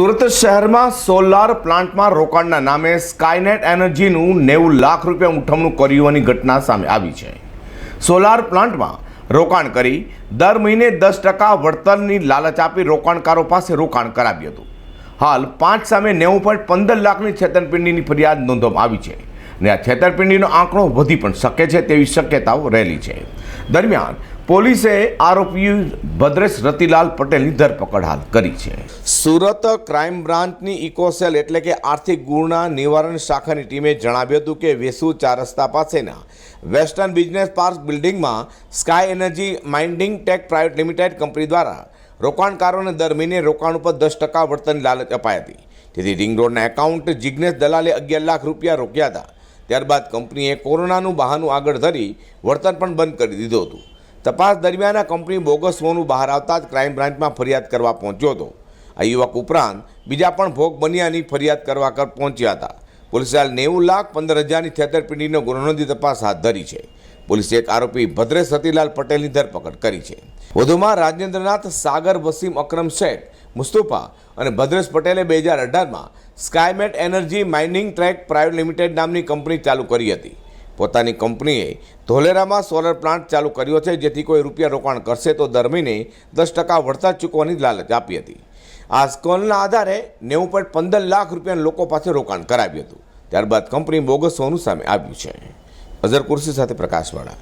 સુરત શહેરમાં સોલાર પ્લાન્ટમાં રોકાણના નામે સ્કાયનેટ એનર્જીનું નેવું લાખ રૂપિયા ઉઠમણું કર્યું હોવાની ઘટના સામે આવી છે. સોલાર પ્લાન્ટમાં રોકાણ કરી દર મહિને દસ ટકા વળતરની લાલચ આપી રોકાણકારો પાસે રોકાણ કરાવ્યું હતું. હાલ પાંચ સામે નેવું પોઈન્ટ પંદર લાખની છેતરપિંડીની ફરિયાદ નોંધવામાં આવી છે અને આ છેતરપિંડીનો આંકડો વધી પણ શકે છે તેવી શક્યતાઓ રહેલી છે. દરમિયાન પોલીસે આરોપી ભદ્રેશ રતિલાલ પટેલની ધરપકડ હાલ કરી છે. સુરત ક્રાઇમ બ્રાન્ચની ઇકોસેલ એટલે કે આર્થિક ગુના નિવારણ શાખાની ટીમે જણાવ્યું હતું કે વેસુ ચાર રસ્તા પાસેના વેસ્ટર્ન બિઝનેસ પાર્ક બિલ્ડિંગમાં sky energy mining tech private limited company દ્વારા રોકાણકારોને દર મહિને રોકાણ ઉપર દસ ટકા વળતરની લાલચ અપાઈ હતી. તેથી રિંગ રોડના એકાઉન્ટ જિગ્નેશ દલાલે અગિયાર લાખ રૂપિયા રોક્યા હતા. ત્યારબાદ કંપનીએ કોરોનાનું બહાનું આગળ ધરી વળતર પણ બંધ કરી દીધું હતું. તપાસ દરમિયાન આ કંપની બોગસ સોનું બહાર આવતા જ ક્રાઇમ બ્રાન્ચમાં ફરિયાદ કરવા પહોંચ્યો હતો. આ યુવક ઉપરાંત બીજા પણ ભોગ બન્યાની ફરિયાદ કરવા કર પહોંચ્યા હતા. પોલીસે હાલ નેવું લાખ પંદર હજારની છેતરપિંડીનો ગુનો નોંધી તપાસ હાથ ધરી છે. પોલીસે એક આરોપી ભદ્રેશ સતીલાલ પટેલની ધરપકડ કરી છે. વધુમાં રાજેન્દ્રનાથ સાગર વસીમ અક્રમ શેખ મુસ્તુફા અને ભદ્રેશ પટેલે બે હજાર અઢારમાં Skymet energy mining track private limited નામની કંપની ચાલુ કરી હતી. પોતાની કંપનીએ ધોલેરામાં સોલર પ્લાન્ટ ચાલુ કર્યો છે, જેથી કોઈ રૂપિયા રોકાણ કરશે તો દર મહિને દસ ટકા વળતર ચૂકવવાની લાલચ આપી હતી. આ સ્કોલના આધારે નેવું પોઈન્ટ પંદર લાખ રૂપિયાના લોકો પાસે રોકાણ કરાવ્યું હતું. ત્યારબાદ કંપની બોગસ હોવાનું સામે આવ્યું છે. અઝર કુર્સી સાથે પ્રકાશવાળા.